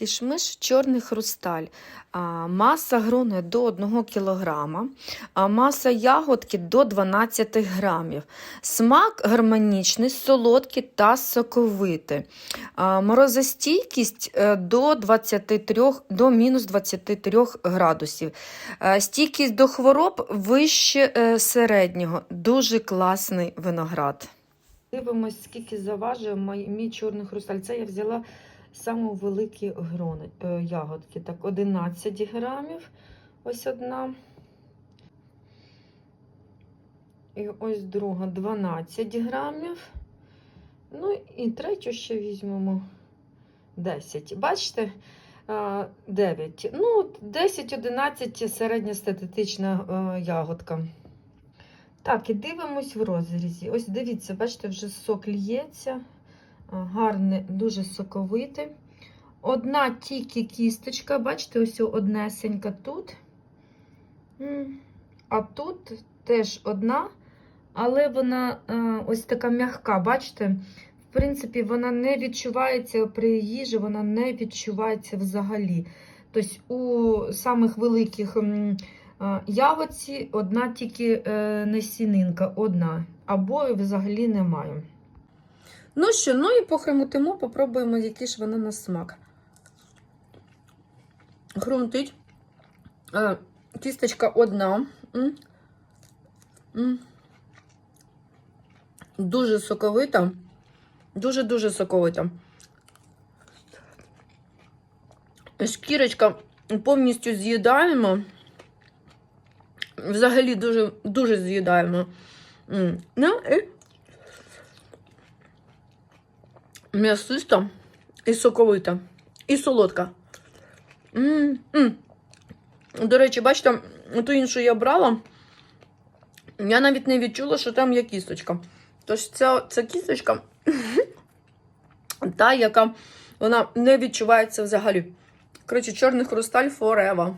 Кишмиш чорний хрусталь. Маса грони до 1 кг, маса ягодки до 12 грамів. Смак гармонічний, солодкий та соковитий. Морозостійкість е, до 23, до мінус 23 градусів. Стійкість до хвороб вище е, середнього. Дуже класний виноград. Дивимось, скільки заважує мій чорний хрусталь. Це я взяла самі великі грони, е, ягодки. Так, 11 грамів. Ось одна. І ось друга 12 грамів. Ну і третю ще візьмемо 10. Бачите? 9. Ну, 10-11 середньостатистична е, ягодка. Так, і дивимось в розрізі. Ось дивіться, бачите, вже сок лється. Гарне, дуже соковите. Одна тільки кісточка, бачите, ось однесенька тут. А тут теж одна, але вона е, ось така м'яка, бачите? В принципі, вона не відчувається при їжі, вона не відчувається взагалі. Тобто у самих великих м, ягодці одна тільки е, насінинка, одна, або взагалі немає. Ну що, ну і похремутимо, попробуємо, який ж вона на смак. Хрумтить. Е, кісточка одна. М. М. Дуже соковита. Дуже-дуже соковита. Шкірочка повністю з'їдаємо. Взагалі дуже дуже з'їдаємо. Ну і м'ясиста і соковита, і солодка. М -м. До речі, бачите, ту іншу я брала. Я навіть не відчула, що там є кісточка. Тож ця, ця кісточка, та, яка вона не відчувається взагалі. Коротше, чорний хрусталь forever.